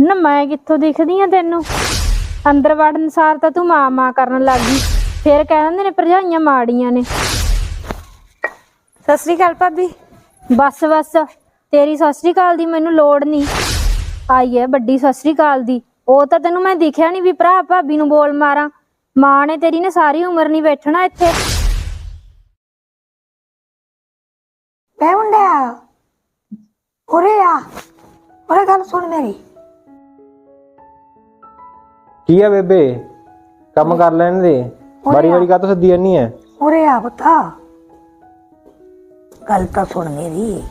ਨਾ ਮੈਂ ਕਿੱਥੋਂ ਦਿਖਦੀ ਆ ਤੈਨੂੰ? ਅੰਦਰ ਵੜਨ ਸਾਰ ਤਾਂ ਤੂੰ ਮਾਂ ਮਾਂ ਕਰਨ ਲੱਗ ਗਈ। ਫਿਰ ਕਹਿ ਦਿੰਦੇ ਨੇ ਭਰਜਾਈਆਂ ਮਾੜੀਆਂ ਨੇ। ਸਤਿ ਸ੍ਰੀ ਅਕਾਲ ਭਾਬੀ। ਬਸ ਬਸ। ਤੇਰੀ ਸਤਿ ਸ੍ਰੀ ਅਕਾਲ ਦੀ ਮੈਨੂੰ ਲੋੜ ਨਹੀਂ। ਆਈ ਹੈ ਵੱਡੀ ਸਤਿ ਸ੍ਰੀ ਅਕਾਲ ਦੀ। ਉਹ ਤਾਂ ਤੈਨੂੰ ਮੈਂ ਦਿਖਿਆ ਨਹੀਂ ਵੀ ਭਰਾ ਭਾਬੀ ਨੂੰ ਬੋਲ ਮਾਰਾਂ। ਮਾਂ ਨੇ ਤੇਰੀ ਨੇ ਸਾਰੀ ਉਮਰ ਨਹੀਂ ਬੈਠਣਾ ਇੱਥੇ। ਮੈਂ ਮੁੰਡਿਆ। ਉਰੇ ਆ। ਉਰੇ ਗੱਲ ਸੁਣ ਮੇਰੀ। ਕੀ ਆ ਬੇਬੇ? ਕੰਮ ਕਰ ਲੈਣ ਦੇ। ਵਾਰੀ ਵਾਰੀ ਕਾਹਤੋਂ ਸੱਦੀ ਜਾਨੀ ਐ? ਉਰੇ ਆ ਪੁੱਤਾ। ਗੱਲ ਤਾਂ ਸੁਣ ਮੇਰੀ।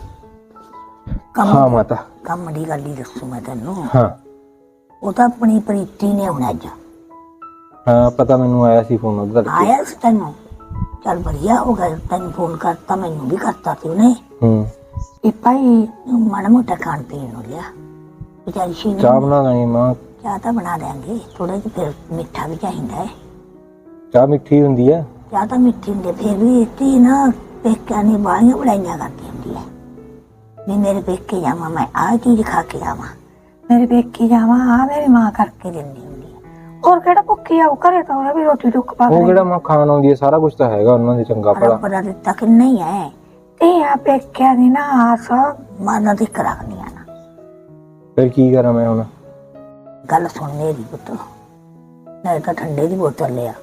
ਕੰਮ ਹਾਂ ਮਾਤਾ। ਕੰਮ ਦੀ ਗੱਲ ਹੀ ਦੱਸੂ ਮੈਂ ਤੈਨੂੰ। ਹਾਂ। ਉਹ ਤਾਂ ਆਪਣੀ ਪ੍ਰੀਤੀ ਨੇ ਹੁਣ ਅੱਜ। ਹਾਂ ਪਤਾ ਮੈਨੂੰ ਆਇਆ ਸੀ ਫੋਨ ਉਹਦਾ ਆਇਆ ਸੀ ਤੈਨੂੰ? ਚੱਲ ਵਧੀਆ ਹੋ ਗਿਆ। ਤੈਨੂੰ ਫੋਨ ਕਰਤਾ ਮੈਨੂੰ ਵੀ ਕਰਤਾ ਸੀ ਉਹਨੇ। ਹੂੰ। ਇਹ ਭਾਈ ਮਾੜਾ ਮੋਟਾ ਖਾਣ ਪੀਣ ਨੂੰ ਲਿਆ। ਵਿਚਾਰੀ ਸ਼ੀ ਨੂੰ ਚਾਹ ਬਣਾ ਦਾਂਗੇ ਮਾਂ। ਚਾਹ ਤਾਂ ਬਣਾ ਦੇਾਂਗੇ ਥੋੜਾ ਜਿਹਾ ਫਿਰ ਮਿੱਠਾ ਵੀ ਚਾਹੀਦਾ ਹੈ। ਚਾਹ ਮਿੱਠੀ ਹੁੰਦੀ ਐ ਚਾਹ ਤਾਂ ਮਿੱਠੀ ਹੁੰਦੀ ਹੈ, ਫਿਰ ਵੀ ਤੀ ਨਾ ਪੇਕਿਆਂ ਨੇ ਬਾਲੀਆਂ ਬੜਾਈਆਂ ਕਰਦੀ ਹੁੰਦੀ ਹੈ ਵੀ ਮੇਰੇ ਪੇਕੇ ਜਾਵਾਂ ਮੈਂ ਆਹ ਚੀਜ਼ ਖਾ ਕੇ ਆਵਾਂ। ਮੇਰੇ ਪੇਕੇ ਜਾਵਾਂ ਆ ਮੇਰੀ ਮਾਂ ਕਰਕੇ ਦਿੰਦੀ ਹੁੰਦੀ ਹੈ। ਹੋਰ ਕਿਹੜਾ ਭੁੱਖੀ ਆਉ ਘਰੇ ਤਾਂ ਉਹਨੇ ਵੀ ਰੋਟੀ ਟੁੱਕ ਪਾ ਉਹ ਕਿਹੜਾ ਮਾਂ ਖਾਣ ਆਉਂਦੀ ਐ ਸਾਰਾ ਕੁਝ ਤਾਂ ਹੈਗਾ ਉਹਨਾਂ ਦੇ ਚੰਗਾ ਭਲਾ। ਰੱਬ ਦਾ ਦਿੱਤਾ ਕਿ ਨਹੀਂ ਹੈ। ਤੇ ਆ ਪੇਕਿਆਂ ਦੀ ਨਾ ਆਸ ਮਾਨਾ ਦੀ ਕਰਾਉਣੀਆਂ ਨਾ। ਫਿਰ ਕੀ ਕਰਾਂ ਮੈਂ ਹੁਣ? ਗੱਲ ਸੁਣ ਮੇਰੀ ਪੁੱਤ। ਨਾਲੇ ਤਾਂ ਠੰਡੇ ਦੀ ਬੋਤਲ ਲਿਆ।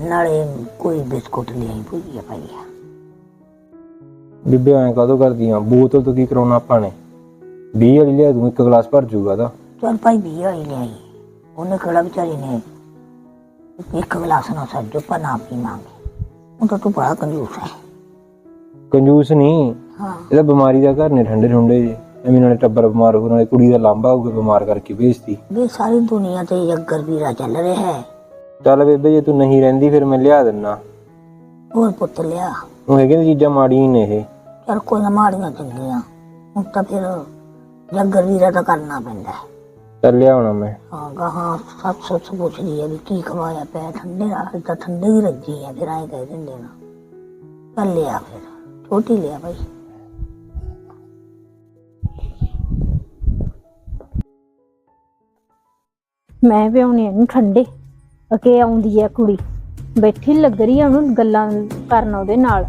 ਨਾਲੇ ਕੋਈ ਬਿਸਕੁਟ ਲਿਆਈ ਭੁਜੀਆ ਪਾਈਆ ਬੀਬੇ ਐਂ ਕਾਹਤੋਂ ਕਰਦੀ ਆ? ਬੋਤਲ ਤੋਂ ਕੀ ਕਰਾਉਣਾ ਆਪਾਂ ਨੇ? 20 ਵਾਲੀ ਲਿਆ ਦੂੰ ਇੱਕ ਗਲਾਸ ਭਰ ਜੂਗਾ ਤਾਂ। ਚਲ ਭਾਈ ਵੀ ਆਈ ਲਿਆਈ। ਉਹਨੇ ਕਿਹੜਾ ਵਿਚਾਰੀ ਨੇ? ਇੱਕ ਗਲਾਸ ਨਾ ਸੱਜੋ ਪਰ ਨਾ ਪੀਵਾਂਗੇ। ਉਹ ਤਾਂ ਤੂੰ ਬੜਾ ਕੰਜੂਸ ਹੈ ਕੰਜੂਸ ਨਹੀਂ। ਹਾਂ। ਇਹਦਾ ਬਿਮਾਰੀ ਦਾ ਘਰ ਨੇ ਠੰਡੇ ਠੰਡੇ ਜੇ। ਐਵੇਂ ਨਾਲੇ ਟੱਬਰ ਬਿਮਾਰ ਹੋ ਨਾਲੇ ਕੁੜੀ ਦਾ ਲਾਂਬਾ ਹੋ ਕੇ ਬਿਮਾਰ ਕਰਕੇ ਭੇਜਤੀ ਵੀ ਸਾਰੀ ਦੁਨੀਆ ਤੇ ਜੱਗਰ ਵੀਰਾ ਚੱਲ ਰਿਹਾ ਹੈ। ਚੱਲ ਬੇਬੇ ਜੇ ਤੂੰ ਨਹੀਂ ਰਹਿੰਦੀ ਫਿਰ ਮੈਂ ਲਿਆ ਦਿੰਨਾ। ਹੋਰ ਪੁੱਤ ਲਿਆ। ਉਹ ਹੈਗੇ ਨੇ ਚੀਜ਼ਾਂ ਮਾੜੀਆਂ ਹੀ ਨੇ ਇਹ। ਚਲ ਕੋਈ ਨਾ ਮਾੜੀਆਂ ਚੰਗੀਆਂ। ਹੁਣ ਤਾਂ ਫਿਰ ਜੱਗਰ ਵੀਰਾ ਤਾਂ ਕਰਨਾ ਪੈਂਦਾ ਹੈ। ਚੱਲ ਲਿਆਉਣਾ ਮੈਂ। ਹਾਂ ਗਾਹਾਂ ਸੱਤ ਸੱਤ ਪੁੱਛਦੀ ਹੈ ਵੀ ਕੀ ਖਵਾਇਆ ਪਿਆ ਠੰਡੇ ਨਾਲ ਤਾਂ ਠੰਡੇ ਹੀ ਰੱਜੀ ਹੈ ਫਿਰ ਆਏ ਕਹਿ ਦਿੰਦੇ ਨਾ। ਚੱਲ ਲਿਆ ਫਿਰ। ਛੋਟੀ ਲਿਆ ਭਾਈ। ਮੈਂ ਵੀ ਆਉਣੀ ਇਹਨੂੰ ਠੰਡੇ ਅਕੇ ਆਉਂਦੀ ਹੈ ਕੁੜੀ। ਬੈਠੀ ਲੱਗ ਰਹੀ ਆ ਉਹਨੂੰ ਗੱਲਾਂ ਕਰਨ ਉਹਦੇ ਨਾਲ।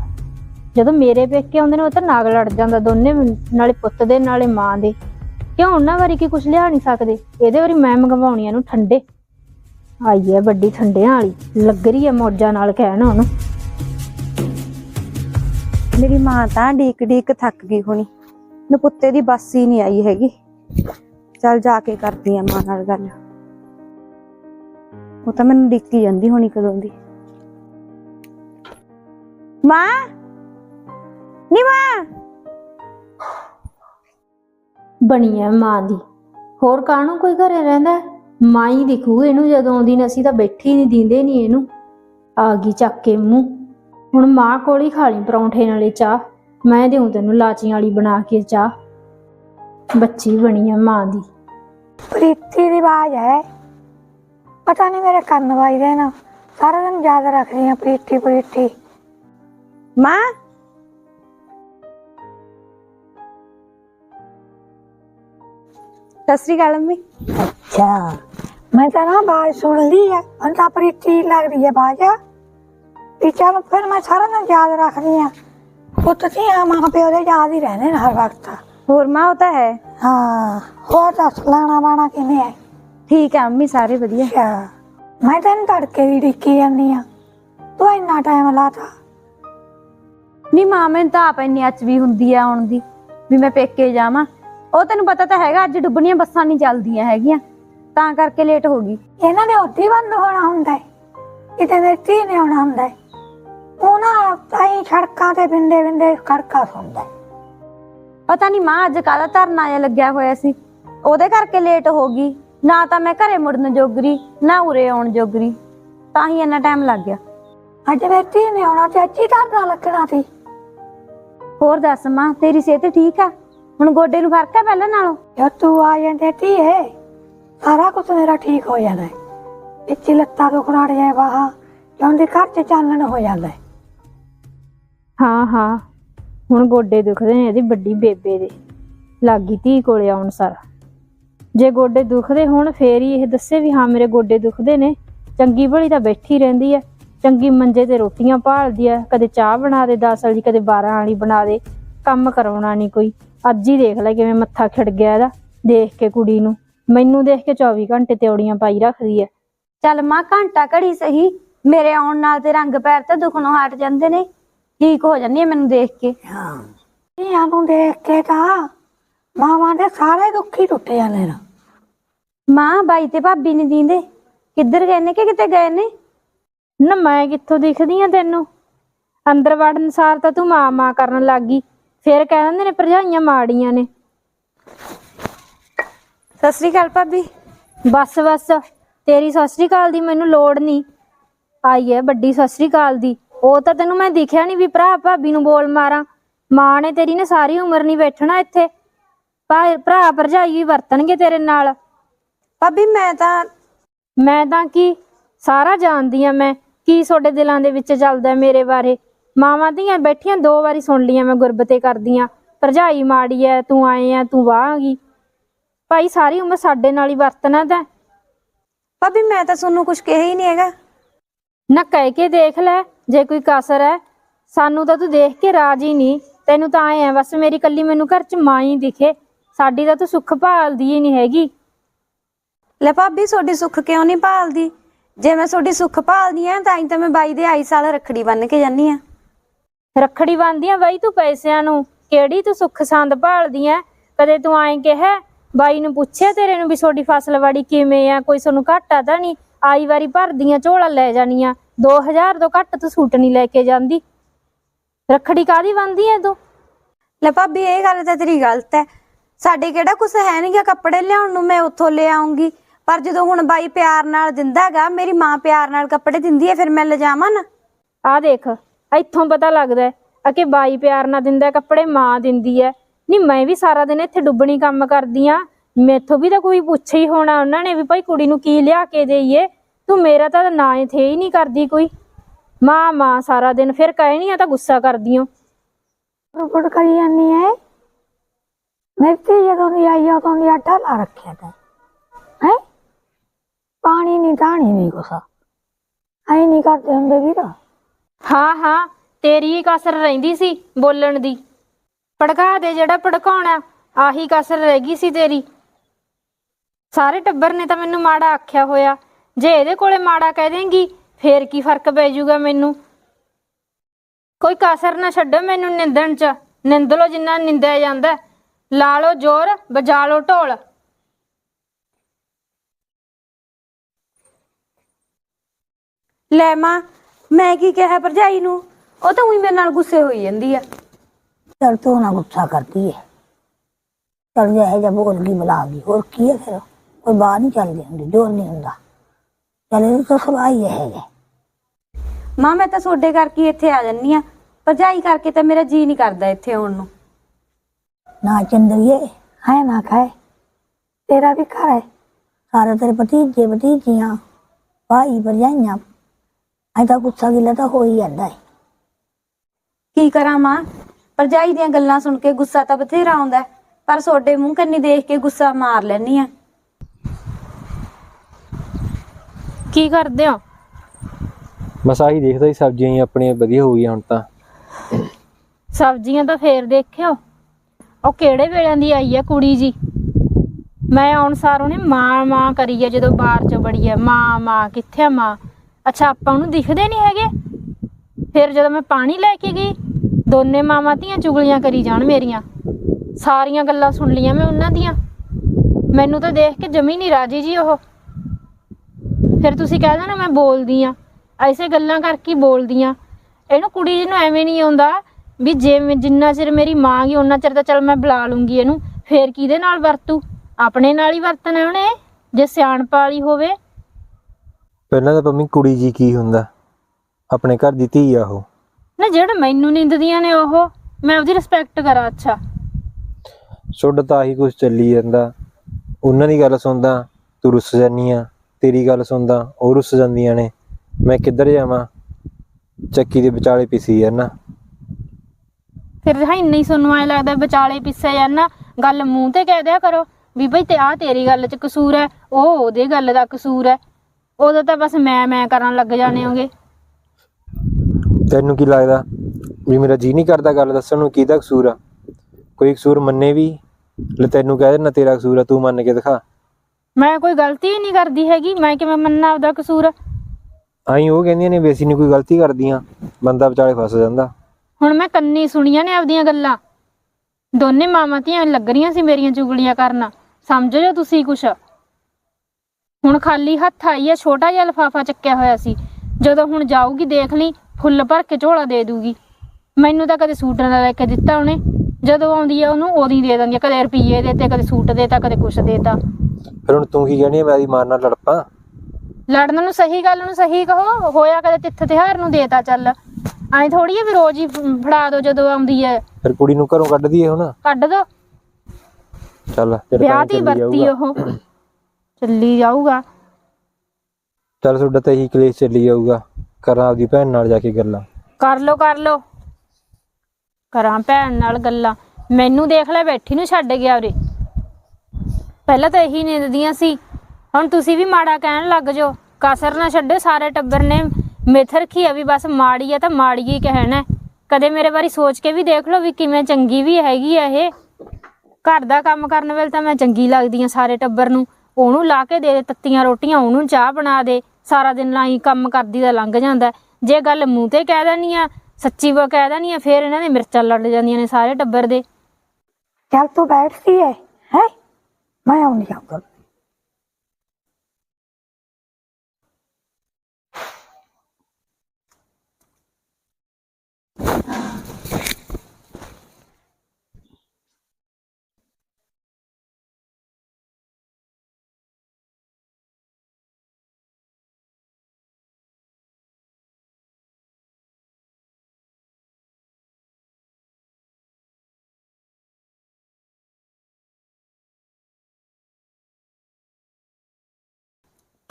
ਜਦੋਂ ਮੇਰੇ ਪੇਕੇ ਆਉਂਦੇ ਨੇ, ਉਹ ਤਾਂ ਨਾਗ ਲੜ ਜਾਂਦਾ ਦੋਨੇ ਨਾਲੇ ਪੁੱਤ ਦੇ, ਨਾਲੇ ਮਾਂ ਦੇ। ਕਿਉਂ ਉਹਨਾਂ ਵਾਰੀ ਕੀ ਕੁਝ ਲਿਆ ਨਹੀਂ ਸਕਦੇ? ਇਹਦੇ ਵਾਰੀ ਮੈਂ ਮੰਗਵਾਉਣੀ ਆ ਇਹਨੂੰ ਠੰਡੇ। ਆਈ ਹੈ ਵੱਡੀ ਠੰਡਿਆਂ ਵਾਲੀ। ਲੱਗ ਰਹੀ ਹੈ ਮੌਜਾਂ ਨਾਲ ਕਹਿਣਾ ਉਹਨੂੰ। ਮੇਰੀ ਮਾਂ ਤਾਂ ਡੀਕ ਡੀਕ ਥੱਕ ਗਈ ਹੋਣੀ। ਨਪੁੱਤੇ ਦੀ ਬੱਸ ਹੀ ਨਹੀਂ ਆਈ ਹੈਗੀ। ਚੱਲ ਜਾ ਕੇ ਕਰਦੀ ਆ ਮਾਂ ਨਾਲ ਗੱਲ। ਉਹ ਤਾਂ ਮੈਨੂੰ ਡਿੱਕੀ ਜਾਂਦੀ ਹੋਣੀ ਕਦੋਂ ਦੀ। ਮਾਂ? ਨੀ ਮਾਂ? ਬਣੀ ਹੈ ਮਾਂ ਦੀ। ਹੋਰ ਕਾਹਨੂੰ ਕੋਈ ਘਰੇ ਰਹਿੰਦਾ ਹੈ? ਮਾਂ ਹੀ ਦਿਖੂ ਇਹਨੂੰ ਜਦੋਂ ਆਉਂਦੀ ਨੇ ਅਸੀਂ ਤਾਂ ਬੈਠੀ ਨਹੀਂ ਦਿੰਦੇ ਨਹੀਂ ਇਹਨੂੰ। ਆ ਗਈ ਚੱਕ ਕੇ ਮੂੰਹ। ਹੁਣ ਮਾਂ ਕੋਲ ਹੀ ਖਾ ਲਈ ਪਰੌਂਠੇ ਨਾਲੇ ਚਾਹ। ਮੈਂ ਦੇਉ ਤੈਨੂੰ ਲਾਚੀਆਂ ਵਾਲੀ ਬਣਾ ਕੇ ਚਾਹ। ਬੱਚੀ ਬਣੀ ਹੈ ਮਾਂ ਦੀ। ਪ੍ਰੀਤੀ ਦੀ ਆਵਾਜ਼ ਹੈ। ਪਤਾ ਨਹੀਂ ਮੇਰੇ ਕੰਨ ਵੱਜਦੇ ਨਾ। ਸਾਰਾ ਦਿਨ ਯਾਦ ਰੱਖਦੀ ਆ ਪ੍ਰੀਤੀ ਪ੍ਰੀਤੀ ਮਾਂ? ਸਤਿ ਸ੍ਰੀ ਅਕਾਲ ਅੰਮੀ। ਅੱਛਾ। ਮੈਂ ਤਾਂ ਨਾ ਆਵਾਜ਼ ਸੁਣ ਲਈ ਹੈ ਹੁਣ ਤਾਂ ਪ੍ਰੀਤੀ ਲੱਗਦੀ ਹੈ ਆਵਾਜ਼। ਵੀ ਚੱਲ ਫਿਰ ਮੈਂ ਸਾਰਾ ਦਿਨ ਯਾਦ ਰੱਖਦੀ ਆ। ਪੁੱਤ ਤੇ ਆ ਮਾਂ ਪਿਓ ਦੇ ਯਾਦ ਹੀ ਰਹਿੰਦੇ ਨੇ ਹਰ ਵਕਤ। ਹੋਰ ਮਾਂ ਉਹ ਤਾਂ ਹੈ। ਹਾਂ। ਹੋਰ ਦੱਸ ਲਾਣਾ ਬਾਣਾ ਕਿਵੇਂ ਹੈ? ਠੀਕ ਹੈ ਅੰਮੀ ਸਾਰੇ ਵਧੀਆ। ਅੱਛਾ। ਮੈਂ ਤੈਨੂੰ ਤੜਕੇ ਦੀ ਡਿੱਕੀ ਜਾਂਦੀ ਆ ਤੂੰ ਇੰਨਾ ਟਾਈਮ ਲਾਤਾ। ਨੀ ਮਾਂ ਮੈਨੂੰ ਤਾਂ ਆਪ ਇੰਨੀ ਅੱਜ ਵੀ ਹੁੰਦੀ ਆ ਆਉਣ ਦੀ ਵੀ ਮੈਂ ਪੇਕੇ ਜਾਵਾਂ। ਉਹ ਤੈਨੂੰ ਪਤਾ ਤਾਂ ਹੈਗਾ ਅੱਜ ਡੁੱਬਣੀਆਂ ਬੱਸਾਂ ਨਹੀਂ ਚੱਲਦੀਆਂ ਹੈਗੀਆਂ। ਤਾਂ ਕਰਕੇ ਲੇਟ ਹੋ ਗਈ। ਇਹਨਾਂ ਨੇ ਉੱਥੇ ਹੀ ਬੰਦ ਹੋਣਾ ਹੁੰਦਾ ਹੈ। ਕਿਤੇ ਮੇਰੀ ਧੀ ਨੇ ਆਉਣਾ ਹੁੰਦਾ ਹੈ। ਉਹ ਨਾ ਤਾਈ ਸੜਕਾਂ ਤੇ ਬਿੰਦੇ ਬਿੰਦੇ ਖੜਕਾ ਸੁਣਦਾ ਹੈ। ਪਤਾ ਨਹੀਂ ਮਾਂ ਅੱਜ ਕਾਹਦਾ ਧਰਨਾ ਜਿਹਾ ਲੱਗਿਆ ਹੋਇਆ ਸੀ। ਉਹਦੇ ਕਰਕੇ ਲੇਟ ਹੋ ਗਈ। ਨਾ ਤਾਂ ਮੈਂ ਘਰੇ ਮੁੜਨ ਜੋਗਰੀ ਨਾ ਉਰੇ ਆਉਣ ਜੋਗਰੀ। ਤਾਂ ਹੀ ਇੰਨਾ ਟਾਈਮ ਲੱਗ ਗਿਆ। ਅੱਜ ਮੇਰੀ ਧੀ ਨੇ ਆਉਣਾ ਤੇ ਅੱਜੀ ਧਰਨਾ ਲੱਗਣਾ ਸੀ। ਹੋਰ ਦੱਸ ਮਾਂ ਤੇਰੀ ਸਿਹਤ ਠੀਕ ਆ? ਹੁਣ ਗੋਡੇ ਨੂੰ ਫ਼ਰਕ ਆ ਪਹਿਲਾਂ ਨਾਲੋਂ? ਜੇ ਤੂੰ ਆ ਜਾਂਦੇ ਧੀਏ ਸਾਰਾ ਕੁਝ ਮੇਰਾ ਠੀਕ ਹੋ ਜਾਂਦਾ ਹੈ। ਪਿੱਛੇ ਲੱਤਾਂ ਤੋਂ ਖਰਾੜ ਜਾਏ ਬਾਹਾਂ ਜਾਂਦੇ ਘਰ ਚ ਚਾਨਣ ਹੋ ਜਾਂਦਾ ਹੈ। ਹਾਂ ਹਾਂ। ਹੁਣ ਗੋਡੇ ਦੁਖਦੇ ਨੇ ਇਹਦੀ ਵੱਡੀ ਬੇਬੇ ਦੇ। ਲੱਗੀ ਧੀ ਕੋਲੇ ਆਉਣ ਸਾਰ। ਜੇ ਗੋਡੇ ਦੁਖਦੇ ਹੋਣ ਫੇਰ ਹੀ ਇਹ ਦੱਸੇ ਵੀ ਹਾਂ ਮੇਰੇ ਗੋਡੇ ਦੁਖਦੇ ਨੇ। ਚੰਗੀ ਭਲੀ ਤਾਂ ਬੈਠੀ ਰਹਿੰਦੀ ਐ। ਚੰਗੀ ਮੰਜੇ ਤੇ ਰੋਟੀਆਂ ਭਾਲਦੀ ਐ। ਕਦੇ ਚਾਹ ਬਣਾ ਦੇ 10 ਵਾਲੀ ਕਦੇ 12 ਵਾਲੀ ਬਣਾ ਦੇ। ਕੰਮ ਕਰਾਉਣਾ ਨਹੀਂ ਕੋਈ। ਅੱਜ ਹੀ ਦੇਖ ਲੈ ਕਿਵੇਂ ਮੱਥਾ ਖਿੜ ਗਿਆ ਇਹਦਾ ਦੇਖ ਕੇ ਕੁੜੀ ਨੂੰ। ਮੈਨੂੰ ਦੇਖ ਕੇ 24 ਘੰਟੇ ਤਿਉੜੀਆਂ ਪਾਈ ਰੱਖਦੀ ਐ। ਚੱਲ ਮਾਂ ਘੰਟਾ ਘੜੀ ਸਹੀ। ਮੇਰੇ ਆਉਣ ਨਾਲ ਤੇ ਰੰਗ ਪੈਰ ਤਾਂ ਦੁਖਣੋਂ ਹਟ ਜਾਂਦੇ ਨੇ। ਠੀਕ ਹੋ ਜਾਂਦੀ ਹੈ ਮੈਨੂੰ ਦੇਖ ਕੇ। ਹਾਂ। ਧੀਆਂ ਨੂੰ ਦੇਖ ਕੇ ਤਾਂ ਮਾਵਾਂ ਦੇ ਸਾਰੇ ਦੁੱਖੀ ਟੁੱਟ ਜਾਂਦੇ ਨੇ ਮਾਂ ਬਾਈ ਤੇ ਭਾਬੀ ਨਹੀਂ ਦੀਂਦੇ। ਕਿੱਧਰ ਗਏ ਨੇ ਕਿ ਕਿਤੇ ਗਏ ਨੇ? ਨਾ ਮੈਂ ਕਿੱਥੋਂ ਦਿਖਦੀ ਆ ਤੈਨੂੰ? ਅੰਦਰ ਵੜਨ ਸਾਰ ਤਾਂ ਤੂੰ ਮਾਂ ਮਾਂ ਕਰਨ ਲੱਗ। ਗਈ ਫੇਰ ਕਹਿ ਦਿੰਦੇ ਨੇ ਭਰਜਾਈਆਂ ਮਾੜੀਆਂ ਨੇ। ਸਤਿ ਸ੍ਰੀ ਅਕਾਲ ਭਾਬੀ। ਬਸ ਬਸ। ਤੇਰੀ ਸਤਿ ਸ੍ਰੀ ਅਕਾਲ ਦੀ ਮੈਨੂੰ ਲੋੜ ਨਹੀਂ ਆਈ ਹੈ ਵੱਡੀ ਸਤਿ ਸ੍ਰੀ ਅਕਾਲ ਦੀ। ਉਹ ਤਾਂ ਤੈਨੂੰ ਮੈਂ ਦਿਖਿਆ ਨਹੀਂ ਵੀ ਭਰਾ ਭਾਬੀ ਨੂੰ ਬੋਲ ਮਾਰਾਂ। ਮਾਂ ਨੇ ਤੇਰੀ ਨੇ ਸਾਰੀ ਉਮਰ ਨਹੀਂ ਬੈਠਣਾ ਇੱਥੇ। ਭਾ- ਭਰਾ ਭਰਜਾਈ ਵੀ ਵਰਤਣਗੇ ਤੇਰੇ ਨਾਲ। ਭਾਬੀ ਮੈਂ ਤਾਂ ਮੈਂ ਤਾਂ ਕੀ? ਸਾਰਾ ਜਾਣਦੀ ਆ ਮੈਂ। ਕੀ ਤੁਹਾਡੇ ਦਿਲਾਂ ਦੇ ਵਿੱਚ ਚੱਲਦਾ ਹੈ ਮੇਰੇ ਬਾਰੇ? ਮਾਵਾਂ ਦੀਆਂ ਬੈਠੀਆਂ ਦੋ ਵਾਰੀ ਸੁਣ ਲੀਆਂ ਮੈਂ ਗੁਰਬਤੇ ਕਰਦੀਆਂ। ਭਰਜਾਈ ਮਾੜੀ ਐ ਤੂੰ ਆਏ ਆ ਤੂੰ ਵਾਹਗੀ ਭਾਈ ਸਾਰੀ ਉਮਰ ਸਾਡੇ ਨਾਲ ਹੀ ਵਰਤਣਾ ਤਾਂ। ਭਾਬੀ ਮੈਂ ਤਾਂ ਤੁਹਾਨੂੰ ਕੁਝ ਕਿਹਾ ਹੀ ਨਹੀਂ ਹੈਗਾ। ਨਾ ਕਹਿ ਕੇ ਦੇਖ ਲੈ ਜੇ ਕੋਈ ਕਸਰ ਹੈ ਸਾਨੂੰ ਤਾਂ ਤੂੰ ਦੇਖ ਕੇ ਰਾਜੀ ਨਹੀਂ। ਤੈਨੂੰ ਤਾਂ ਆਏ ਆ ਬਸ ਮੇਰੀ ਕੱਲੀ ਮੈਨੂੰ ਘਰ ਚ ਮਾਂ ਹੀ ਦਿਖੇ। ਸਾਡੀ ਤਾਂ ਤੂੰ ਸੁੱਖ ਭਾਲਦੀ ਹੀ ਨਹੀਂ ਹੈਗੀ। ਲੈ ਭਾਬੀ ਤੁਹਾਡੀ ਸੁੱਖ ਕਿਉਂ ਨਹੀਂ ਭਾਲਦੀ? ਜੇ ਮੈਂ ਤੁਹਾਡੀ ਸੁੱਖ ਭਾਲਦੀ ਆ ਤਾਂ ਹੀ ਤਾਂ ਮੈਂ ਬਾਈ ਦੇ ਆਈ ਸਾਲ ਰੱਖੜੀ ਬੰਨ ਕੇ ਜਾਨੀ ਆ ਰੱਖੜੀ ਬੰਨਦੀਆਂ ਬਾਈ ਤੂੰ ਪੈਸਿਆਂ ਨੂੰ। ਕਿਹੜੀ ਤੂੰ ਸੁੱਖ ਸੰਦ ਭਾਲਦੀ ਐ ਕਦੇ ਤੂੰ ਐਂ ਕਿਹਾ ਬਾਈ ਨੂੰ ਪੁੱਛਿਆ ਤੇਰੇ ਨੂੰ ਵੀ ਤੁਹਾਡੀ ਫਸਲਵਾੜੀ ਕਿਵੇਂ ਆ? ਕੋਈ ਤੁਹਾਨੂੰ ਘਾਟਾ ਤਾਂ ਨਹੀਂ? ਆਈ ਵਾਰੀ ਭਰਦੀਆਂ ਝੋਲਾ ਲੈ ਜਾਣੀਆਂ 2000 ਤੋਂ ਘੱਟ ਤੂੰ ਸੂਟ ਨਹੀਂ ਲੈ ਕੇ ਜਾਂਦੀ। ਰੱਖੜੀ ਕਾਦੀ ਬੰਨਦੀ ਐ ਤੂੰ? ਲੈ ਭਾਬੀ ਇਹ ਗੱਲ ਤਾਂ ਤੇਰੀ ਗਲਤ ਹੈ। ਸਾਡੇ ਕਿਹੜਾ ਕੁਛ ਹੈ ਨਹੀਂ ਗਾ ਕੱਪੜੇ ਲਿਆਉਣ ਨੂੰ ਮੈਂ ਉੱਥੋਂ ਲੈ ਆਉਂਗੀ। ਪਰ ਜਦੋਂ ਹੁਣ ਬਾਈ ਪਿਆਰ ਨਾਲ ਦਿੰਦਾਗਾ ਮੇਰੀ ਮਾਂ ਪਿਆਰ ਨਾਲ ਕੱਪੜੇ ਦਿੰਦੀ ਹੈ ਫਿਰ ਮੈਂ ਲਿਜਾਵਾਂ ਨਾ? ਆ ਦੇਖ ਇੱਥੋਂ ਪਤਾ ਲੱਗਦਾ ਹੈ ਆ ਕਿ ਬਾਈ ਪਿਆਰ ਨਾਲ ਦਿੰਦਾ ਹੈ ਕੱਪੜੇ ਮਾਂ ਦਿੰਦੀ ਹੈ ਨਹੀਂ ਮੈਂ ਵੀ ਸਾਰਾ ਦਿਨ ਇੱਥੇ ਡੁੱਬਣੀ ਕੰਮ ਕਰਦੀ ਆ। ਮੈਥੋਂ ਵੀ ਤਾਂ ਕੋਈ ਪੁੱਛੇ ਹੀ ਹੋਣਾ ਉਹਨਾਂ ਨੇ ਵੀ ਭਾਈ ਕੁੜੀ ਨੂੰ ਕੀ ਲਿਆ ਕੇ ਦੇਈਏ? ਤੂੰ ਮੇਰਾ ਤਾਂ ਨਾਂ ਇਥੇ ਹੀ ਨਹੀਂ ਕਰਦੀ ਕੋਈ। ਮਾਂ ਮਾਂ ਸਾਰਾ ਦਿਨ ਫਿਰ ਕਹੇ ਨਹੀਂ ਆ ਤਾਂ ਗੁੱਸਾ ਕਰਦੀ ਓ। ਰੁਪੜ ਕਰੀ ਜਾਂਦੀ ਐ। ਮੇਰੀ ਜਦੋਂ ਦੀ ਆਈ ਆ, ਉਦੋਂ ਦੀ ਆਟਾ ਲਾ ਰੱਖਿਆ ਤਾਂ। ਹੈ? ਪਾਣੀ ਨਹੀਂ ਧਾਣੀ ਨਹੀਂ ਕੁਛ। ਐ ਨਹੀਂ ਕਰਦੇ ਹੁੰਦੇ ਵੀਰ। ਹਾਂ ਹਾਂ, ਤੇਰੀ ਹੀ ਕਸਰ ਰਹਿੰਦੀ ਸੀ ਬੋਲਣ ਦੀ। ਭੜਕਾ ਦੇ ਜਿਹੜਾ ਭੜਕਾਉਣਾ, ਆਹੀ ਕਸਰ ਰਹਿ ਗਈ ਸੀ ਤੇਰੀ। ਸਾਰੇ ਟੱਬਰ ਨੇ ਤਾਂ ਮੈਨੂੰ ਮਾੜਾ ਆਖਿਆ ਹੋਇਆ। ਜੇ ਇਹਦੇ ਕੋਲੇ ਮਾੜਾ ਕਹਿ ਦੇਂਗੀ, ਫੇਰ ਕੀ ਫ਼ਰਕ ਪੈ ਜਾਊਗਾ ਮੈਨੂੰ? ਕੋਈ ਕਸਰ ਨਾ ਛੱਡੋ ਮੈਨੂੰ ਨਿੰਦਣ ਚ। ਨਿੰਦ ਲੋ ਜਿੰਨਾ ਨਿੰਦਿਆ ਜਾਂਦਾ। ਹੈ। ਲਾ ਲਓ ਜ਼ੋਰ ਵਜਾ ਲਓ ਢੋਲ। ਲੈ ਮਾਂ ਮੈਂ ਕੀ ਕਿਹਾ ਭਰਜਾਈ ਨੂੰ? ਉਹ ਤਾਂ ਉਹੀ ਮੇਰੇ ਨਾਲ ਗੁੱਸੇ ਹੋਈ ਜਾਂਦੀ ਆ। ਚਲ ਤੂੰ ਨਾ ਗੁੱਸਾ ਕਰਦੀ ਐ। ਚਲ ਜੇ ਇਹ ਜਬ ਬੋਲ ਗਈ ਬੁਲਾ ਗਈ ਹੋਰ ਕੀ ਹੈ ਫਿਰ? ਕੋਈ ਬਾਤ ਨਹੀਂ ਚੱਲਦੀ ਹੁੰਦੀ ਜੋਰ ਨਹੀਂ ਹੁੰਦਾ। ਚਲ ਇਹ ਤਾਂ ਸਵਾਈ ਹੈ ਜੇ ਮਾਂ ਮੈਂ ਤਾਂ ਤੁਹਾਡੇ ਕਰਕੇ ਹੀ ਇੱਥੇ ਆ ਜੰਨੀ ਆ। ਭਰਜਾਈ ਕਰਕੇ ਤਾਂ ਮੇਰਾ ਜੀ ਨਹੀਂ ਕਰਦਾ ਇੱਥੇ ਆਉਣ ਨੂੰ। ਨਾ ਚੰਦਰੀਏ ਹੈ ਨਾ ਖਾਏ ਤੇਰਾ ਵੀ ਘਰ ਹੈ। ਸਾਰੇ ਤੇਰੇ ਭਤੀਜੇ ਭਤੀਜੀਆਂ ਭਾਈ ਭਰਜਾਈਆਂ। ਐ ਤਾਂ ਗੁੱਸਾ ਗਿਲਾ ਤਾਂ ਹੋ ਹੀ ਜਾਂਦਾ ਹੈ। ਕੀ ਕਰਾਂ ਮਾਂ? ਭਰਜਾਈ ਦੀਆਂ ਗੱਲਾਂ ਸੁਣ ਕੇ ਗੁੱਸਾ ਤਾਂ ਬਥੇਰਾ ਆਉਂਦਾ ਹੈ, ਪਰ ਤੁਹਾਡੇ ਮੂੰਹ ਕੰਨੀ ਦੇਖ ਕੇ ਗੁੱਸਾ ਮਾਰ ਲੈਣੀ ਆ ਕੀ ਕਰਦੇ ਹੋ? ਬਸ ਆਹੀ ਦੇਖਦਾ ਸੀ ਸਬਜ਼ੀਆਂ ਹੀ ਆਪਣੀਆਂ ਵਧੀਆ ਹੋ ਗਈਆਂ ਹੁਣ ਤਾਂ। ਸਬਜ਼ੀਆਂ ਤਾਂ ਫੇਰ ਦੇਖਿਓ। ਉਹ ਕਿਹੜੇ ਵੇਲਿਆਂ ਦੀ ਆਈ ਆ ਕੁੜੀ ਜੀ? ਮੈਂ ਆਉਣ ਸਾਰ ਉਹਨੇ ਮਾਂ ਮਾਂ ਕਰੀ ਆ ਜਦੋਂ ਬਾਹਰ ਚ ਬੜੀ ਆ। ਮਾਂ ਮਾਂ, ਕਿੱਥੇ ਆ ਮਾਂ? ਅੱਛਾ, ਆਪਾਂ ਉਹਨੂੰ ਦਿਖਦੇ ਨਹੀਂ ਹੈਗੇ? ਫਿਰ ਜਦੋਂ ਮੈਂ ਪਾਣੀ ਲੈ ਕੇ ਗਈ, ਦੋਨੇ ਮਾਵਾਂ ਧੀਆਂ ਚੁਗਲੀਆਂ ਕਰੀ ਜਾਣ ਮੇਰੀਆਂ। ਸਾਰੀਆਂ ਗੱਲਾਂ ਸੁਣ ਲੀਆਂ ਮੈਂ ਉਹਨਾਂ ਦੀਆਂ। ਮੈਨੂੰ ਤਾਂ ਦੇਖ ਕੇ ਜਮੀ ਨਹੀਂ ਰਾਜੀ ਜੀ ਉਹ। ਫਿਰ ਤੁਸੀਂ ਕਹਿ ਦੇਣਾ ਮੈਂ ਬੋਲਦੀ ਆ। ਐਸੇ ਗੱਲਾਂ ਕਰਕੇ ਬੋਲਦੀ ਆ। ਇਹਨੂੰ ਕੁੜੀ ਜੀ ਨੂੰ ਐਵੇਂ ਨਹੀਂ ਆਉਂਦਾ ਵੀ ਜੇ ਮੈਂ ਜਿੰਨਾ ਚਿਰ ਮੇਰੀ ਮਾਂ ਗਈ ਉਹਨਾਂ ਚਿਰ ਤਾਂ ਚਲ ਮੈਂ ਬੁਲਾ ਲੂੰਗੀ ਇਹਨੂੰ। ਫੇਰ ਕਿਹਦੇ ਨਾਲ ਵਰਤੂ? ਆਪਣੇ ਨਾਲ ਹੀ ਵਰਤਣਾ ਉਹਨੇ ਜੇ ਸਿਆਣਪ ਵਾਲੀ ਹੋਵੇ। ਪਹਿਲਾਂ ਤਾਂ ਪੰਮੀ ਕੁੜੀ ਜੀ ਕੀ ਹੁੰਦਾ? ਆਪਣੇ ਘਰ ਦੀ ਧੀ ਆ ਉਹ। ਨਾ ਜਿਹੜਾ ਮੈਨੂੰ ਨਿੰਦਦੀਆਂ ਨੇ ਉਹ ਮੈਂ ਉਹਦੀ ਰਿਸਪੈਕਟ ਕਰਾਂ ਅੱਛਾ। ਸੁੱਡ ਤਾਂ ਆਹੀ ਕੁਝ ਚੱਲੀ ਜਾਂਦਾ। ਉਹਨਾਂ ਦੀ ਗੱਲ ਸੁਣਦਾ ਤੂੰ ਰੁੱਸ ਜਾਨੀ ਆ। ਤੇਰੀ ਗੱਲ ਸੁਣਦਾ ਉਹ ਰੁੱਸ ਜਾਂਦੀਆਂ ਨੇ। ਮੈਂ ਕਿੱਧਰ ਜਾਵਾਂ? ਚੱਕੀ ਦੇ ਵਿਚਾਲੇ ਪਿਸੀ ਆ ਨਾ। ਫਿਰ ਹਾਂ ਨਹੀਂ ਸੁਣਨ ਆਏ ਲੱਗਦਾ ਵਿਚਾਲੇ ਪਿੱਛੇ ਜਾਨਾ ਗੱਲ ਮੂੰਹ ਤੇ ਕਹਿ ਦਿਆ ਕਰੋ ਵੀ ਬਈ ਤੇ ਆ ਤੇਰੀ ਗੱਲ 'ਚ ਕਸੂਰ ਹੈ ਉਹ ਉਹਦੇ ਗੱਲ ਦਾ ਕਸੂਰ ਹੈ। ਉਦੋਂ ਤਾਂ ਬਸ ਮੈਂ ਮੈਂ ਕਰਨ ਲੱਗ ਜਾਣੇ ਹੋਗੇ। ਤੈਨੂੰ ਕੀ ਲੱਗਦਾ ਵੀ ਮੇਰਾ ਜੀ ਨਹੀਂ ਕਰਦਾ ਗੱਲ ਦੱਸਣ ਨੂੰ ਕਿਹਦਾ ਕਸੂਰ ਆ? ਕੋਈ ਕਸੂਰ ਮੰਨੇ ਵੀ? ਲੈ ਤੈਨੂੰ ਕਹਿ ਦੇਣਾ ਤੇਰਾ ਕਸੂਰ ਆ ਤੂੰ ਮੰਨ ਕੇ ਦਿਖਾ। ਮੈਂ ਕੋਈ ਗਲਤੀ ਨਹੀਂ ਕਰਦੀ ਹੈਗੀ ਮੈਂ ਕਿਵੇਂ ਮੰਨਾਂ ਆਪਦਾ ਕਸੂਰ? ਆਈ ਉਹ ਕਹਿੰਦੀਆਂ ਨੇ ਵੀ ਅਸੀਂ ਨਹੀਂ ਕੋਈ ਗਲਤੀ ਕਰਦੀਆਂ ਬੰਦਾ ਵਿਚਾਲੇ ਫਸ ਜਾਂਦਾ। ਹੁਣ ਮੈਂ ਕੰਨੀ ਸੁਣੀਆਂ ਨੇ ਆਪਦੀਆਂ ਗੱਲਾਂ। ਦੋਨੇ ਮਾਵਾਂ ਧੀਆਂ ਲੱਗ ਰਹੀਆਂ ਸੀ ਮੇਰੀਆਂ ਚੁਗਲੀਆਂ ਕਰਨ। ਸਮਝੋ ਜੋ ਤੁਸੀਂ ਕੁਛ। ਹੁਣ ਖਾਲੀ ਹੱਥ ਆਈ ਹੈ ਛੋਟਾ ਜਿਹਾ ਲਫਾਫਾ ਚੱਕਿਆ ਹੋਇਆ ਸੀ। ਜਦੋਂ ਹੁਣ ਜਾਊਗੀ, ਦੇਖ ਲਈ, ਫੁੱਲ ਭਰ ਕੇ ਝੋਲਾ ਦੇ ਦੂਗੀ। ਮੈਨੂੰ ਤਾਂ ਕਦੇ ਸੂਟ ਨਾ ਲੈ ਕੇ ਦਿੱਤਾ ਉਹਨੇ। ਜਦੋਂ ਆਉਂਦੀ ਹੈ ਉਹਨੂੰ ਉਹਦੀ ਦੇ ਦਿੰਦੀ ਆ। ਕਦੇ ਰੁਪਈਏ ਦੇ ਤੇ ਕਦੇ ਸੂਟ ਦੇਤਾ, ਕਦੇ ਕੁਛ ਦੇਤਾ। ਫਿਰ ਹੁਣ ਤੂੰ ਕੀ ਕਹਿਣੀ ਆ, ਮੈਂ ਮਾਰ ਨਾਲ ਲੜ ਲੜਨ ਨੂੰ ਸਹੀ ਗੱਲ ਨੂੰ ਸਹੀ ਕਹੋ ਹੋਇਆ ਕਦੇ ਤਿੱਥ ਤਿਹਾਰ ਨੂੰ ਦੇਤਾ ਚੱਲ। ਐਂ ਥੋੜੀ ਹੈ ਵੀ ਰੋਜ਼ ਹੀ ਫੜਾ ਦੋ ਜਦੋਂ ਆਉਂਦੀ ਹੈ ਫਿਰ ਕੁੜੀ ਨੂੰ ਘਰੋਂ ਕੱਢ ਦਈਏ ਹੁਣ? ਕੱਢ ਦੋ। ਚੱਲ ਤੇਰੇ ਵਿਆਹ ਦੀ ਵਰਤੀ ਉਹ। ਚੱਲੀ ਜਾਊਗਾ। ਚੱਲ ਤੁਹਾਡਾ ਤਾਂ ਇਹੀ ਕਲੇਸ਼ ਚੱਲੀ ਜਾਊਗਾ। ਕਰਾਂ ਆਪਦੀ ਭੈਣ ਨਾਲ ਜਾ ਕੇ ਗੱਲਾਂ। ਕਰ ਲੋ ਕਰ ਲੋ ਕਰਾਂ ਭੈਣ ਨਾਲ ਗੱਲਾਂ। ਮੈਨੂੰ ਦੇਖ ਲੈ ਬੈਠੀ ਨੂੰ ਛੱਡ ਗਿਆ ਉਰੇ। ਪਹਿਲਾਂ ਤਾਂ ਇਹੀ ਨੀਂਦ ਦੀਆਂ ਸੀ। ਹੁਣ ਤੁਸੀਂ ਵੀ ਮਾੜਾ ਕਹਿਣ ਲੱਗ ਜਾਓ। ਕਸਰ ਨਾ ਛੱਡੋ ਸਾਰੇ ਟੱਬਰ ਨੇ। ਮਿੱਥ ਰੱਖੀ ਆ ਵੀ ਬਸ ਮਾੜੀ ਆ ਤਾਂ ਮਾੜੀ ਹੀ ਕਹਿਣਾ ਕਦੇ ਮੇਰੇ ਬਾਰੇ ਸੋਚ ਕੇ ਵੀ ਦੇਖ ਲਓ ਵੀ ਕਿਵੇਂ ਚੰਗੀ ਵੀ ਹੈਗੀ ਆ ਇਹ। ਘਰ ਦਾ ਕੰਮ ਕਰਨ ਵੇਲੇ ਤਾਂ ਮੈਂ ਚੰਗੀ ਲੱਗਦੀ ਆ ਸਾਰੇ ਟੱਬਰ ਨੂੰ। ਉਹਨੂੰ ਲਾ ਕੇ ਦੇ ਦੇ ਤੱਤੀਆਂ ਰੋਟੀਆਂ, ਉਹਨੂੰ ਚਾਹ ਬਣਾ ਦੇ। ਸਾਰਾ ਦਿਨ ਲਾਈ ਕੰਮ ਕਰਦੀ ਦਾ ਲੰਘ ਜਾਂਦਾ ਜੇ ਗੱਲ ਮੂੰਹ ਤੇ ਕਹਿ ਦੇਣੀ ਆ, ਸੱਚੀ ਵਾ ਕਹਿ ਦੇਣੀ ਆ, ਫੇਰ ਇਹਨਾਂ ਦੇ ਮਿਰਚਾਂ ਲੜ ਜਾਂਦੀਆਂ ਨੇ ਸਾਰੇ ਟੱਬਰ ਦੇ। ਚੱਲ ਤੂੰ ਬੈਠਦੀ ਹੈ ਹੈ? ਮੈਂ ਆਉਂਦੀ ਹਾਂ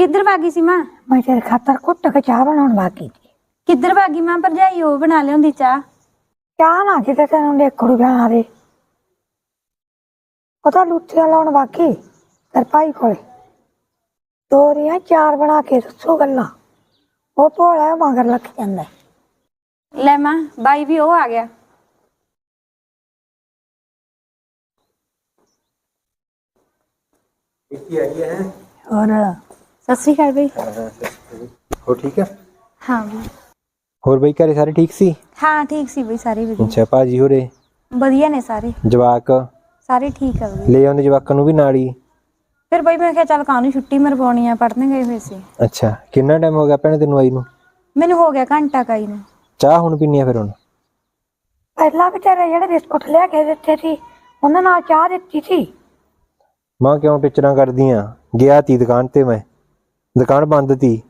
ਕਿੱਧਰ ਭਾਗੀ ਸੀ ਮਾਂ? ਮੈਂ ਤੇਰੇ ਖਾਤਰ ਕੁੱਟ ਕੇ ਚਾਹ ਬਣਾਉਣ ਬਾਕੀ ਸੀ। ਕਿੱਧਰ ਭਾਗੀ ਮਾਂ ਭਰਜਾਈ? ਉਹ ਬਣਾ ਲਿਆਉਂਦੀ ਚਾਹ। ਚਾਹ ਨਾ ਕਿਤੇ ਤੈਨੂੰ ਦੇਖੜੂ ਬਣਾ ਦੇ। ਉਹ ਤਾਂ ਲੁੱਟੀਆਂ ਲਾਉਣ ਬਾਕੀ ਤੇਰੇ ਭਾਈ ਕੋਲੇ। ਦੋ ਰੀਆਂ ਚਾਰ ਬਣਾ ਕੇ ਦੱਸੋ ਗੱਲਾਂ। ਉਹ ਭੋਲਾ ਮਗਰ ਲੱਗ ਜਾਂਦਾ ਹੈ। ਲੈ ਮਾਂ ਬਾਈ ਵੀ ਉਹ ਆ ਗਿਆ। ਔਰ ਸਤਿ ਸ਼੍ਰੀ ਅਕਾਲ ਬਈ। ਹੋ ਠੀਕ ਆ? ਹਾਂ ਬਈ। ਹੋਰ ਬਈ ਘਰੇ ਸਾਰੇ ਠੀਕ ਸੀ? ਹਾਂ ਠੀਕ ਸੀ ਬਈ ਸਾਰੇ ਵਧੀਆ। ਅੱਛਾ ਭਾਜੀ ਹੋਰੇ? ਵਧੀਆ ਨੇ ਸਾਰੇ। ਜਵਾਕ? ਸਾਰੇ ਠੀਕ ਆ ਬਈ। ਲੈ ਆਉਂਦੇ ਜਵਾਕਾਂ ਨੂੰ ਵੀ ਨਾਲ ਹੀ। ਫਿਰ ਬਈ ਮੈਂ ਕਿਹਾ ਚੱਲ ਕਾਹਨੂੰ ਛੁੱਟੀ ਮਰਵਾਉਣੀ ਆ ਪੜਨ ਗਏ ਹੋਏ ਸੀ। ਅੱਛਾ ਕਿੰਨਾ ਟਾਈਮ ਹੋ ਗਿਆ ਭੈਣੇ ਤੈਨੂੰ ਆਈ ਨੂੰ? ਮੈਨੂੰ ਹੋ ਗਿਆ ਘੰਟਾ ਕਾਈ ਨੂੰ। ਚਾਹ ਹੁਣ ਪੀਣੀ ਆ ਫਿਰ ਹੁਣ? ਪਹਿਲਾਂ ਵੀ ਤੇਰੇ ਜਿਹੜੇ ਬਿਸਕੁਟ ਲਿਆ ਕੇ ਦਿੱਤੇ ਸੀ ਉਹਨਾਂ ਨਾਲ ਚਾਹ ਦਿੱਤੀ ਸੀ। ਮਾਂ ਕਿਉਂ ਟਿਚਰਾਂ ਕਰਦੀਆਂ? ਗਿਆ ਤੀ ਦੁਕਾਨ ਤੇ ਮੈਂ। ਦੁਕਾਨ ਬੰਦ ਤੀ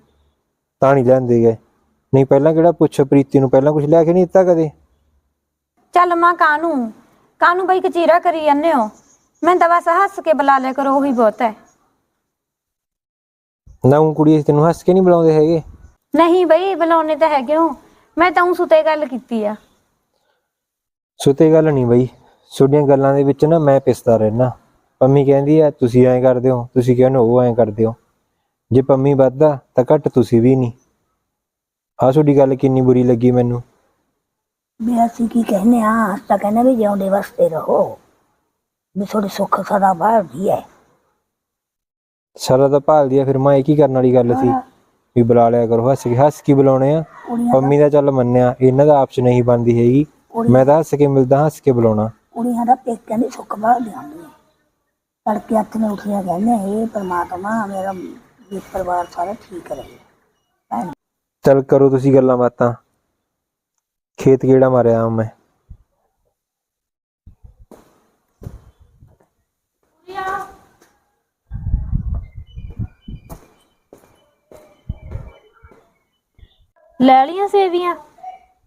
ਤਾਂ ਨਹੀਂ ਲੈਂਦੇ ਗਏ। ਨਹੀਂ ਪਹਿਲਾਂ ਕਿਹੜਾ ਪੁੱਛ ਪ੍ਰੀਤੀ ਨੂੰ? ਪਹਿਲਾਂ ਕੁਝ ਲਿਆ ਕੇ ਨਹੀਂ ਦਿੱਤਾ ਕਦੇ? ਚੱਲ ਮਾਂ ਕਾਹਨੂੰ ਕਾਹਨੂੰ ਬਈ ਕਚੀਰਾ ਕਰੀ ਜਾਂਦੇ ਹੋ? ਮੈਂ ਤਾਂ ਬਸ ਹੱਸ ਕੇ ਬੁਲਾ ਲਿਆ ਕਰੋ ਉਹੀ ਬਹੁਤ ਹੈ। ਨਾ ਉਹ ਕੁੜੀ ਤੈਨੂੰ ਹੱਸ ਕੇ ਨਹੀਂ ਬੁਲਾਉਂਦੇ ਹੈਗੇ। ਨਹੀਂ ਬਈ ਬੁਲਾਉਣੇ ਤਾਂ ਹੈਗੇ ਹੋ। ਮੈਂ ਤਾਂ ਉਹ ਸੁਤੇ ਗੱਲ ਕੀਤੀ ਆ। ਸੁਤੇ ਗੱਲ ਨਹੀਂ ਬਈ। ਛੋਡੀਆਂ ਗੱਲਾਂ ਦੇ ਵਿੱਚ ਨਾ ਮੈਂ ਪਿਸਦਾ ਰਹਿਣਾ ਪੰਮੀ ਕਹਿੰਦੀ ਆ ਤੁਸੀਂ ਐਂ ਕਰਦੇ ਹੋ ਤੁਸੀਂ ਕਹਿੰਦੇ ਹੋ ਉਹ ਐਂ ਕਰਦੇ ਹੋ? ਜੇ ਪੰਮੀ ਵੱਧਦਾ ਤਾਂ ਘੱਟ ਤੁਸੀਂ ਵੀ ਨਹੀਂ। ਆਹ ਤੁਹਾਡੀ ਗੱਲ ਕਿੰਨੀ ਬੁਰੀ ਲੱਗੀ ਮੈਨੂੰ। ਵੀ ਅਸੀਂ ਕੀ ਕਹਿੰਦੇ ਆ ਅਸੀਂ ਤਾਂ ਕਹਿੰਦੇ ਵੀ ਜਿਉਂਦੇ ਵਸਦੇ ਰਹੋ। ਵੀ ਥੋੜੀ ਸੁੱਖ ਸਦਾ ਬਾਹਰਦੀ ਹੈ। ਸਾਰਾ ਤਾਂ ਭਾਲਦੀ ਆ ਫਿਰ ਮੈਂ ਇਹ ਕੀ ਕਰਨ ਵਾਲੀ ਗੱਲ ਸੀ? ਵੀ ਬੁਲਾ ਲਿਆ ਕਰੋ ਹੱਸ ਕੇ ਹੱਸ ਕੇ ਬੁਲਾਉਣੇ ਆ। ਕੁੜੀਆਂ ਪੰਮੀ ਦਾ ਚੱਲ ਮੰਨਿਆ ਇਹਨਾਂ ਦਾ ਆਪਸ ਨਹੀਂ ਬਣਦੀ ਹੈਗੀ। ਮੈਂ ਤਾਂ ਹੱਸ ਕੇ ਮਿਲਦਾ ਹੱਸ ਕੇ ਬੁਲਾਉਣਾ। ਕੁੜੀਆਂ ਦਾ ਪੇਕਿਆਂ ਦੀ ਸੁੱਖ ਬਾਹਰਦੀ ਹੁੰਦੀ ਹੈ ਤੜਕੇ ਹੱਥ ਨੇ ਉੱਠੀਆਂ ਕਹਿੰਦੇ ਇਹ ਪਰਮਾਤਮਾ ਮੇਰਾ ਵੀ ਪਰਿਵਾਰ ਸਾਰਾ ਠੀਕ ਰਹੇ। ਭੈਣ ਚੱਲ ਕਰੋ ਤੁਸੀਂ ਗੱਲਾਂ ਬਾਤਾਂ। ਖੇਤ ਕਿਹੜਾ ਮਾਰਿਆ ਮੈਂ? ਲੈ ਲੀਆਂ ਸੇਵੀਆਂ।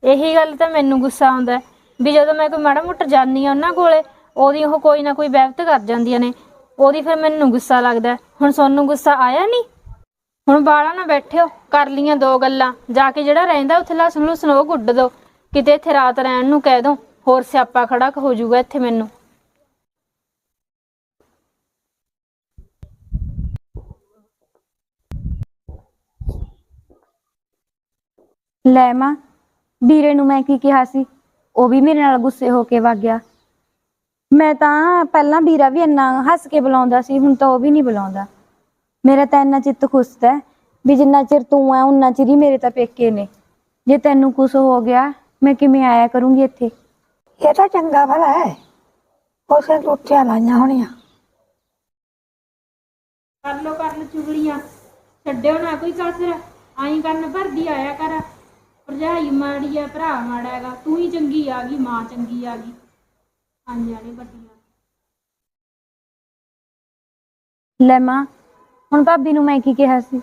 ਇਹੀ ਗੱਲ ਤਾਂ ਮੈਨੂੰ ਗੁੱਸਾ ਆਉਂਦਾ ਹੈ ਵੀ ਜਦੋਂ ਮੈਂ ਕੋਈ ਮਾੜਾ ਮੋਟਾ ਜਾਨੀ ਆ ਉਹਨਾਂ ਕੋਲੇ ਉਹਦੀ ਉਹ ਕੋਈ ਨਾ ਕੋਈ ਵਹਿਬਤ ਕਰ ਜਾਂਦੀਆਂ ਨੇ। ਉਹਦੀ ਫਿਰ ਮੈਨੂੰ ਗੁੱਸਾ ਲੱਗਦਾ ਹੈ। ਹੁਣ ਸੋਨੂੰ ਗੁੱਸਾ ਆਇਆ ਨਹੀਂ? ਹੁਣ ਬਾਲਾ ਨਾ ਬੈਠਿਓ, ਕਰ ਲੀਆਂ ਦੋ ਗੱਲਾਂ। ਜਾ ਕੇ ਜਿਹੜਾ ਰਹਿੰਦਾ ਉੱਥੇ ਲਾਸ ਨੂੰ ਸਨੋ ਗੁੱਡ ਦੋ। ਕਿਤੇ ਇੱਥੇ ਰਾਤ ਰਹਿਣ ਨੂੰ ਕਹਿ ਦੋ, ਹੋਰ ਸਿਆਪਾ ਖੜਾ ਹੋ ਜਾਊਗਾ ਇੱਥੇ ਮੈਨੂੰ। ਲੈ ਮਾਂ, ਵੀਰੇ ਨੂੰ ਮੈਂ ਕੀ ਕਿਹਾ ਸੀ? ਉਹ ਵੀ ਮੇਰੇ ਨਾਲ ਗੁੱਸੇ ਹੋ ਕੇ ਵਗ ਗਿਆ। ਮੈਂ ਤਾਂ ਪਹਿਲਾਂ ਵੀਰਾ ਵੀ ਇੰਨਾ ਹੱਸ ਕੇ ਬੁਲਾਉਂਦਾ ਸੀ, ਹੁਣ ਤਾਂ ਉਹ ਵੀ ਨਹੀਂ ਬੁਲਾਉਂਦਾ। ਮੇਰਾ ਤਾਂ ਇੰਨਾ ਚਿੱਤ ਖੁਸ਼ ਹੈ ਵੀ ਜਿੰਨਾ ਚਿਰ ਤੂੰ ਆ ਉਨਾ ਚਿਰ ਹੀ ਮੇਰੇ ਤਾਂ ਪੇਕੇ ਨੇ। ਜੇ ਤੈਨੂੰ ਕੁਝ ਹੋ ਗਿਆ ਮੈਂ ਕਿਵੇਂ ਆਇਆ ਕਰੂੰਗੀ ਇੱਥੇ? ਇਹ ਤਾਂ ਚੰਗਾ ਭਲਾ ਹੈ। ਉਸੇ ਟੁੱਟਿਆ ਲਾਈਆਂ ਹੋਣੀਆਂ। ਕਰ ਲੋ ਕਰ ਲੋ ਚੁਗਲੀਆਂ। ਛੱਡਿਓ ਨਾ ਕੋਈ ਕਸਰ। ਆਈ ਕਰਨ ਭਰਦੀ ਆਇਆ ਕਰ। ਭਰਜਾਈ ਮਾੜੀ ਆ ਭਰਾ ਮਾੜਾ ਹੈਗਾ। ਤੂੰ ਹੀ ਚੰਗੀ ਆ ਗਈ ਮਾਂ ਚੰਗੀ ਆ ਗਈ। ਨੇ ਵੱਡੀਆਂ। ਲੈ ਮਾਂ ਹੁਣ ਭਾਬੀ ਨੂੰ ਮੈਂ ਕੀ ਕਿਹਾ ਸੀ?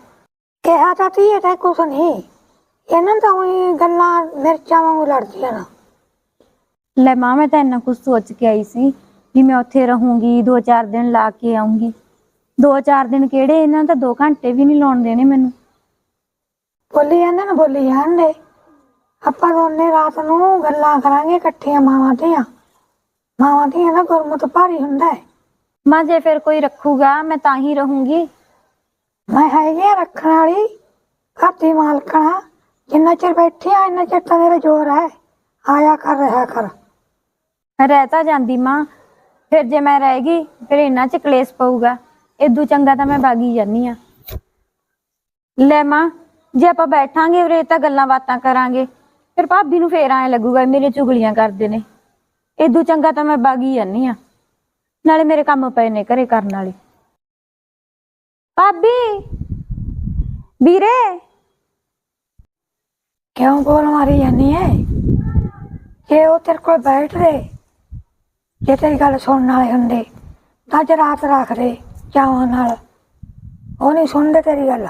ਕਿਹਾ ਤਾਂ ਤੀ ਇਹ ਤਾਂ ਕੁਛ ਨਹੀਂ ਇਹਨਾਂ ਤਾਂ ਉਹੀ ਗੱਲਾਂ ਮਿਰਚਾਂ ਵਾਂਗੂ ਲੜਦੀਆਂ ਨਾ। ਲੈ ਮਾਂ ਮੈਂ ਤਾਂ ਇੰਨਾ ਕੁਝ ਸੋਚ ਕੇ ਆਈ ਸੀ ਵੀ ਮੈਂ ਉੱਥੇ ਰਹੂੰਗੀ ਦੋ ਚਾਰ ਦਿਨ ਲਾ ਕੇ ਆਉਂਗੀ ਦੋ ਚਾਰ ਦਿਨ ਕਿਹੜੇ? ਇਹਨਾਂ ਤਾਂ 2 ਘੰਟੇ ਵੀ ਨਹੀਂ ਲਾਉਣ ਦੇਣੇ ਮੈਨੂੰ। ਬੋਲੀ ਜਾਂਦੇ ਨਾ ਬੋਲੀ ਜਾਂਦੇ। ਆਪਾਂ ਦੋਨੇ ਰਾਤ ਨੂੰ ਗੱਲਾਂ ਕਰਾਂਗੇ ਇਕੱਠੀਆਂ ਮਾਵਾਂ ਧੀਆਂ। ਮਾਵਾਂ ਧੀਆਂ ਦਾ ਗੁਰਮਤ ਭਾਰੀ ਹੁੰਦਾ ਹੈ। ਮਾਂ ਜੇ ਫਿਰ ਕੋਈ ਰੱਖੂਗਾ ਮੈਂ ਤਾਂ ਹੀ ਰਹੂੰਗੀ। ਮੈਂ ਹੈਗੀ ਆ ਰੱਖਣ ਵਾਲੀ ਘਰ ਮਾਲਕਣਾ। ਜਿੰਨਾ ਚਿਰ ਬੈਠੀ ਆ, ਇੰਨਾ ਚਿਰ ਤਾਂ ਮੇਰਾ ਜ਼ੋਰ ਹੈ। ਆਇਆ ਕਰ, ਰਿਹਾ ਕਰ। ਰਹਿ ਤਾਂ ਜਾਂਦੀ ਮਾਂ। ਫਿਰ ਜੇ ਮੈਂ ਰਹੇਗੀ ਫਿਰ ਇਹਨਾਂ ਚ ਕਲੇਸ਼ ਪਊਗਾ। ਇਦੋਂ ਚੰਗਾ ਤਾਂ ਮੈਂ ਬਾਗੀ ਜਾਨੀ ਆ। ਲੈ ਮਾਂ, ਜੇ ਆਪਾਂ ਬੈਠਾਂਗੇ, ਉਰੇ ਤਾਂ ਗੱਲਾਂ ਬਾਤਾਂ ਕਰਾਂਗੇ। ਫਿਰ ਭਾਬੀ ਨੂੰ ਫੇਰ ਐ ਲੱਗੂਗਾ, ਮੇਰੇ ਚੁਗਲੀਆਂ ਕਰਦੇ ਨੇ। ਇਦੋਂ ਚੰਗਾ ਤਾਂ ਮੈਂ ਬਾਗੀ ਜਾਨੀ ਆ। ਨਾਲੇ ਮੇਰੇ ਕੰਮ ਪਏ ਨੇ ਘਰੇ ਕਰਨ ਵਾਲੇ। ਭਾਬੀ ਵੀਰੇ। ਕਿਉਂ ਬੋਲ ਮਾਰੀ ਜਾਨੀ ਹੈ ਜੇ ਉਹ ਤੇਰੇ ਕੋਲ ਬੈਠ ਦੇ ਜੇ ਤੇਰੀ ਗੱਲ ਸੁਣਨ ਵਾਲੇ ਹੁੰਦੇ ਤਾਂ ਅੱਜ ਰਾਤ ਰੱਖ ਦੇ ਚਾਵਾਂ ਨਾਲ। ਉਹ ਨਹੀਂ ਸੁਣਦੇ ਤੇਰੀ ਗੱਲ।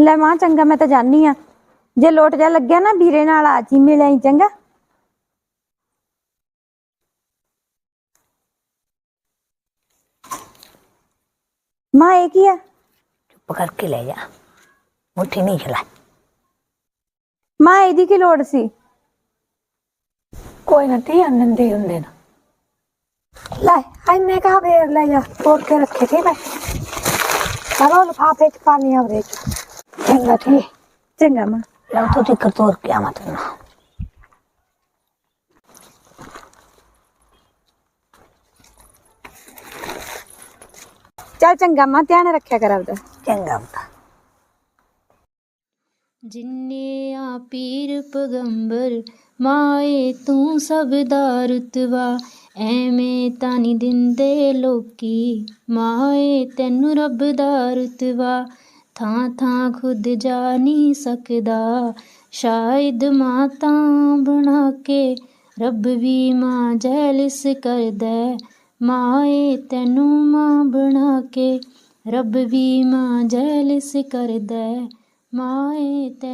ਲੈ ਮਾਂ ਚੰਗਾ ਮੈਂ ਤਾਂ ਜਾਨੀ ਆ। ਜੇ ਲੋਟ ਜਾ ਲੱਗਿਆ ਨਾ ਵੀਰੇ ਨਾਲ ਆ ਜੀ ਮਿਲਿਆ ਚੰਗਾ। ਮਾਂ ਇਹ ਕੀ ਆ? ਚੁੱਪ ਕਰਕੇ ਲੈ ਜਾ। ਮੁੱਠੀ ਨਹੀਂ ਚਲਾ। ਮਾਂ ਇਹਦੀ ਕੀ ਲੋੜ ਸੀ? ਕੋਈ ਨਾ ਧੀਆਂ ਦਿੰਦੇ ਹੁੰਦੇ ਨਾ। ਲੈ ਐਨੇ ਕਾ ਵੇਰ ਲੈ ਜਾ ਤੋੜ ਕੇ ਰੱਖੇ ਸੀ ਮੈਂ। ਚਲੋ ਲਿਫਾਫੇ ਚ ਪਾਣੀ ਆਵਰੇ ਚ। ਚੰਗਾ ਠੀਕ ਚੰਗਾ ਮਾਂ। ਲਓ ਤੂੰ ਤੇ ਤੋੜ ਕੇ ਆਵਾਂ ਤੈਨੂੰ। ਚੱਲ ਚੰਗਾ ਮਾਂ ਧਿਆਨ ਰੱਖਿਆ ਕਰ ਆਪਦਾ। ਚੰਗਾ ਬਤਾ ਜਿੰਨੇ ਆ ਪੀਰ ਪਗੰਬਰ ਮਾਏ ਤੂੰ ਸਭ ਦਾ ਰੁਤਬਾ। ਐਵੇਂ ਤਾਂ ਨਹੀਂ ਦਿੰਦੇ ਲੋਕੀ ਮਾਏ ਤੈਨੂੰ ਰੱਬ ਦਾ ਰੁਤਬਾ। ਥਾਂ ਥਾਂ ਖੁਦ ਜਾ ਨਹੀਂ ਸਕਦਾ ਸ਼ਾਇਦ ਮਾਂ ਤਾਂ ਬਣਾ ਕੇ ਰੱਬ ਵੀ ਮਾਂ ਜੈਲਿਸ ਕਰਦਾ। ਮਾਏ ਤੈਨੂੰ ਮਾਂ ਬਣਾ ਕੇ ਰੱਬ ਵੀ ਮਾਂ ਜੈਲਿਸ ਕਰਦਾ ਹੈ। ਮਾਏ ਤੈਨੂੰ